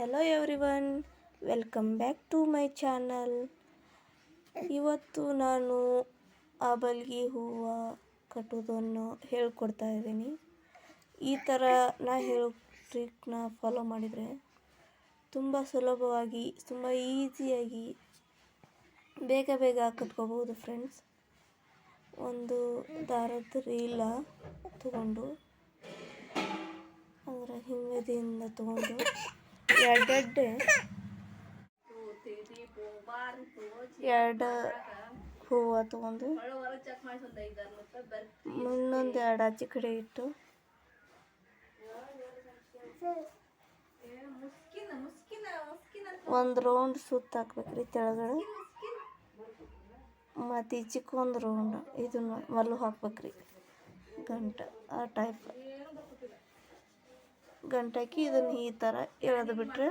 Hello everyone welcome back to my channel ಇವತ್ತು ನಾನು ಆಬಲ್ಗಿ ಹೂವು ಕಟ್ಟೋದನ್ನು ಹೇಳ್ಕೊಡ್ತಾ ಇದ್ದೀನಿ. ಈ ಥರ ನಾ ಹೇಳೋ ಟ್ರಿಕ್ನ ಫಾಲೋ ಮಾಡಿದರೆ ತುಂಬ ಸುಲಭವಾಗಿ, ತುಂಬ ಈಸಿಯಾಗಿ ಬೇಗ ಬೇಗ ಕಟ್ಕೋಬೋದು ಫ್ರೆಂಡ್ಸ್ ಒಂದು ದಾರದ ರೀಲ ತಗೊಂಡು, ಅದರ ಹಿಂಬದಿಯಿಂದ ತಗೊಂಡು ಎರಡೆರಡೆ ಎರಡು ಹೂವು ತಗೊಂಡು ಇನ್ನೊಂದು ಎರಡು ಆಚೆ ಕಡೆ ಇಟ್ಟು. ಒಂದು ರೌಂಡ್ ಸುತ್ತ ಹಾಕ್ಬೇಕ್ರಿ ತೆಳಗಡೆ. ಮತ್ತು ಈಚೆಗೆ ಒಂದು ರೌಂಡ್ ಇದನ್ನು ಮಲ್ಲು ಹಾಕ್ಬೇಕ್ರಿ. ಗಂಟ, ಆ ಟೈಪ್ ಗಂಟಾಕಿ ಇದನ್ನು ಈ ಥರ ಎಳೆದು ಬಿಟ್ರೆ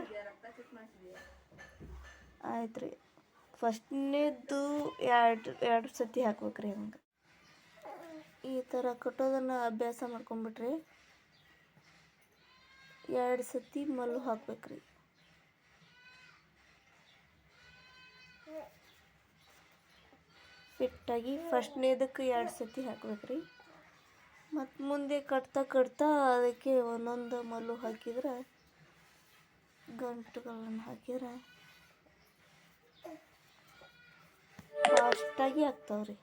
ಆಯ್ತು ರೀ ಫಸ್ಟ್ನೇದ್ದು ಎರಡು ಎರಡು ಸತಿ ಹಾಕ್ಬೇಕ್ರಿ ಹಂಗೆ. ಈ ಥರ ಕಟ್ಟೋದನ್ನು ಅಭ್ಯಾಸ ಮಾಡ್ಕೊಂಬಿಟ್ರೆ ಎರಡು ಸತಿ ಮಲ್ಲು ಹಾಕ್ಬೇಕ್ರಿ. ಫಿಟ್ಟಾಗಿ ಫಸ್ಟ್ನೇದಕ್ಕೆ ಎರಡು ಸತಿ ಹಾಕ್ಬೇಕ್ರಿ. ಮತ್ತು ಮುಂದೆ ಕಟ್ತಾ ಕಟ್ತಾ ಅದಕ್ಕೆ ಒಂದೊಂದು ಮಲ್ಲು ಹಾಕಿದ್ರೆ ಗಂಟುಗಳನ್ನು ಹಾಕಿದ್ರೆ ಫಾಸ್ಟಾಗಿ ಆಗ್ತಾವ್ರಿ.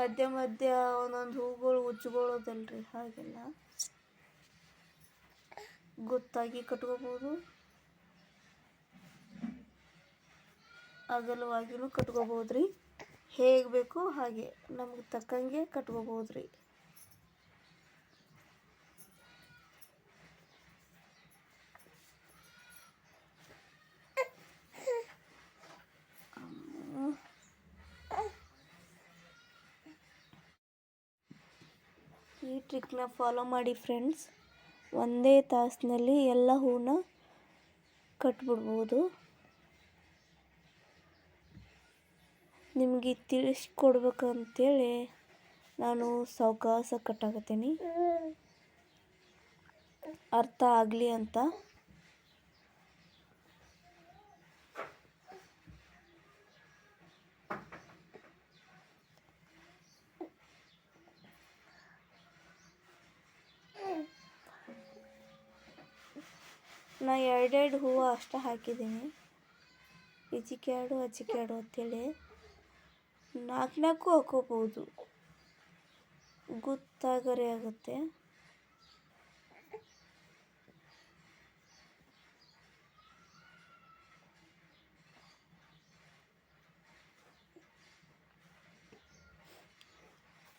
ಮಧ್ಯ ಮಧ್ಯ ಒಂದೊಂದು ಹೂಗಳು ಉಜ್ಕೊಳ್ಳೋದಲ್ರಿ ಹಾಗೆಲ್ಲ. ಗೊತ್ತಾಗಿ ಕಟ್ಕೋಬೋದು. ಅಗಲವಾಗಿನೂ ಕಟ್ಕೋಬೋದು ರೀ ಹೇಗೆ ಬೇಕೋ ಹಾಗೆ ನಮ್ಗೆ ತಕ್ಕಂಗೆ ಕಟ್ಕೋಬೋದು ರೀ ಈ ಟ್ರಿಕ್ನ ಫಾಲೋ ಮಾಡಿ ಫ್ರೆಂಡ್ಸ್ ಒಂದೇ ತಾಸಿನಲ್ಲಿ ಎಲ್ಲ ಹೂವನ್ನ ಕಟ್ಬಿಡ್ಬೋದು. ನಿಮಗೆ ತಿಳಿಸ್ಕೊಡ್ಬೇಕಂತೇಳಿ ನಾನು ಸಾವಕಾಸ ಕಟ್ಟಾಕತ್ತೀನಿ. ಅರ್ಥ ಆಗಲಿ ಅಂತ. ನಾ ಎರಡೆರಡು ಹೂವು ಅಷ್ಟೇ ಹಾಕಿದ್ದೀನಿ. ಇಜಿಕ್ಯಾಡು ಅಜಿಕ್ಯಾಡು ಅಂತೇಳಿ. ನಾಲ್ಕು ನಾಲ್ಕು ಹಾಕೋಬೋದು. ಗೊತ್ತಾಗರೆ ಆಗುತ್ತೆ.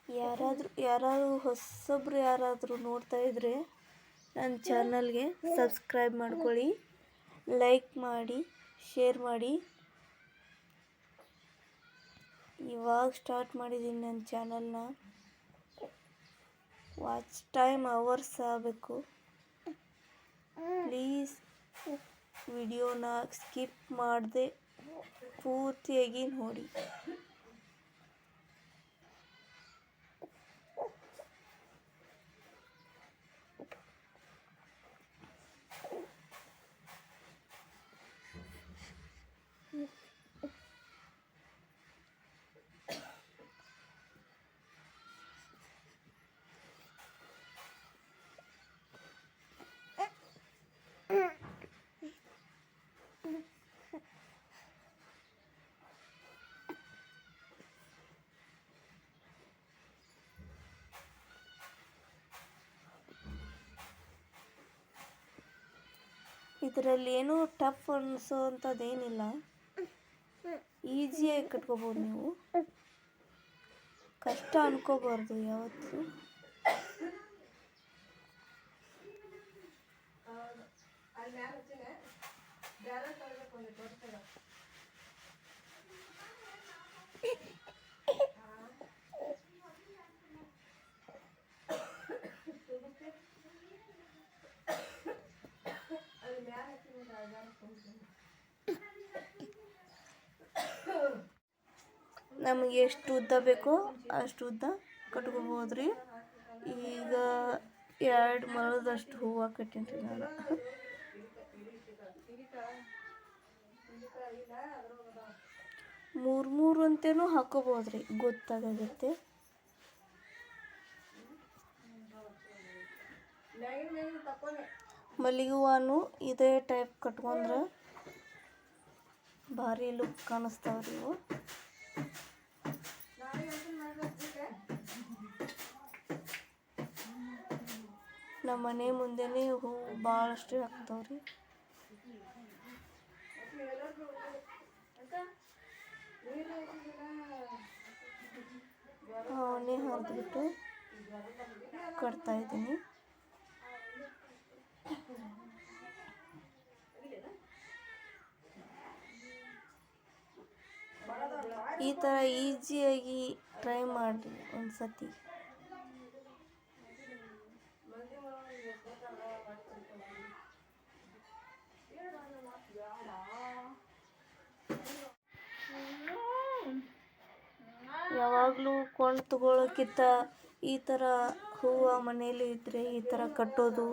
ಯಾರಾದರೂ ಯಾರಾದರೂ ಹೊಸಬ್ರು ಯಾರಾದರೂ ನೋಡ್ತಾ ಇದ್ರೆ ನನ್ನ ಚಾನಲ್ಗೆ ಸಬ್ಸ್ಕ್ರೈಬ್ ಮಾಡ್ಕೊಳ್ಳಿ, ಲೈಕ್ ಮಾಡಿ, ಶೇರ್ ಮಾಡಿ. ಇವಾಗ ಸ್ಟಾರ್ಟ್ ಮಾಡಿದ್ದೀನಿ ನನ್ನ ಚಾನಲ್ನ. ವಾಚ್ ಟೈಮ್ ಅವರ್ಸ್ ಆಗಬೇಕು. ಪ್ಲೀಸ್ ವಿಡಿಯೋನ ಸ್ಕಿಪ್ ಮಾಡದೆ ಪೂರ್ತಿಯಾಗಿ ನೋಡಿ. ಇದರಲ್ಲಿ ಏನು ಟಫ್ ಅನ್ನಿಸೋವಂಥದ್ದು ಏನಿಲ್ಲ ಈಸಿಯಾಗಿ ಕಟ್ಕೋಬೋದು ನೀವು. ಕಷ್ಟ ಅನ್ಕೋಬಾರ್ದು ಯಾವತ್ತು. ಅಲ್ಲಿ ನಮಗೆ ಎಷ್ಟು ಉದ್ದ ಬೇಕೋ ಅಷ್ಟು ಉದ್ದ ಕಟ್ಕೊಬೋದು ರೀ ಈಗ ಎರಡು ಮರದಷ್ಟು ಹೂವು ಕಟ್ಟೀನಿ ರೀ ನಾನು. ಮೂರು ಮೂರು ಅಂತೇನೂ ಹಾಕೋಬೋದು ರೀ ಗೊತ್ತಾಗತ್ತೆ. ಮಲ್ಲಿಗೆ ಹೂವನು ಇದೇ ಟೈಪ್ ಕಟ್ಕೊಂಡ್ರೆ ಭಾರಿ ಲುಕ್ ಕಾಣಿಸ್ತಾವ್ರಿ ಇವು. ನಮ್ಮ ಮನೆ ಮುಂದೆನೇ ಹೂವು ಭಾಳಷ್ಟು ರೀ ಅವನ್ನೇ ಹರಿದ್ಬಿಟ್ಟು ಕಟ್ತಾ ಇದ್ದೀನಿ. ಈ ಥರ ಈಸಿಯಾಗಿ ಟ್ರೈ ಮಾಡಿ ಒಂದು ಸತಿ ಯಾವಾಗಲೂ ಕೊಂಡು ತಗೊಳ್ಳೋಕ್ಕಿಂತ ಈ ಥರ ಹೂವು ಮನೆಯಲ್ಲಿ ಇದ್ದರೆ ಈ ಥರ ಕಟ್ಟೋದು,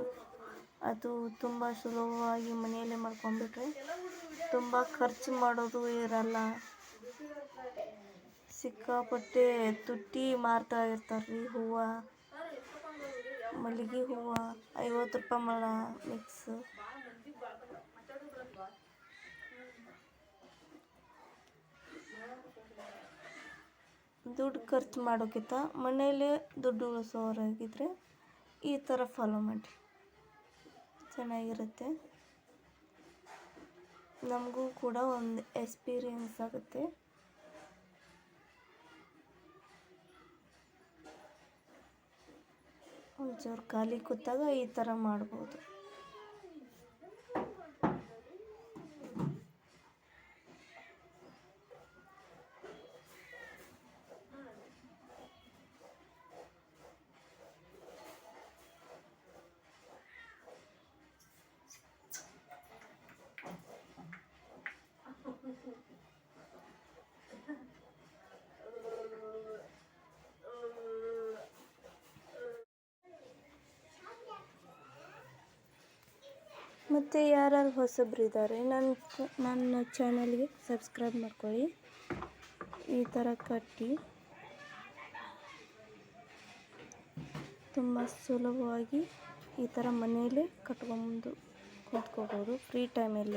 ಅದು ತುಂಬ ಸುಲಭವಾಗಿ ಮನೆಯಲ್ಲೇ ಮಾಡ್ಕೊಂಡ್ಬಿಟ್ರೆ ತುಂಬ ಖರ್ಚು ಮಾಡೋದು ಇರಲ್ಲ. ಸಿಕ್ಕಾಪಟ್ಟೆ ತುಟ್ಟಿ ಮಾರ್ತಾ ಇರ್ತಾರೆ ರೀ ಹೂವು. ಮಲ್ಲಿಗೆ ಹೂವು, ಐವತ್ತು ರೂಪಾಯಿ ಮೊಳ ಮಿಕ್ಸ್ ದುಡ್ಡು ಖರ್ಚು ಮಾಡೋಕ್ಕಿಂತ ಮನೆಯಲ್ಲೇ ದುಡ್ಡು ಉಳಿಸೋರಾಗಿದ್ರೆ ಈ ಥರ ಫಾಲೋ ಮಾಡಿ. ಚೆನ್ನಾಗಿರುತ್ತೆ. ನಮಗೂ ಕೂಡ ಒಂದು ಎಕ್ಸ್ಪೀರಿಯನ್ಸ್ ಆಗುತ್ತೆ. ಒಂಚೂರು ಖಾಲಿ ಕೂತಾಗ ಈ ಥರ ಮಾಡ್ಬೋದು. ಮತ್ತು ಯಾರ್ಯಾರು ಹೊಸಬ್ರು ಇದ್ದಾರೆ ನನ್ನ ನನ್ನ ಚಾನಲ್ಗೆ ಸಬ್ಸ್ಕ್ರೈಬ್ ಮಾಡ್ಕೊಳ್ಳಿ. ಈ ಥರ ಕಟ್ಟಿ. ತುಂಬ ಸುಲಭವಾಗಿ ಈ ಥರ ಮನೆಯಲ್ಲೇ ಕಟ್ಕೊಂಡು ಕೂತ್ಕೋಬೋದು ಫ್ರೀ ಟೈಮಲ್ಲಿ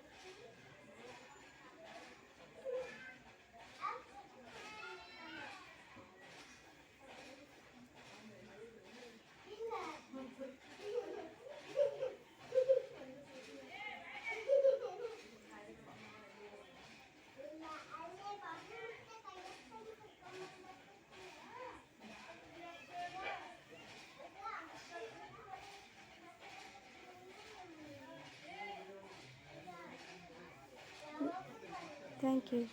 Thank you.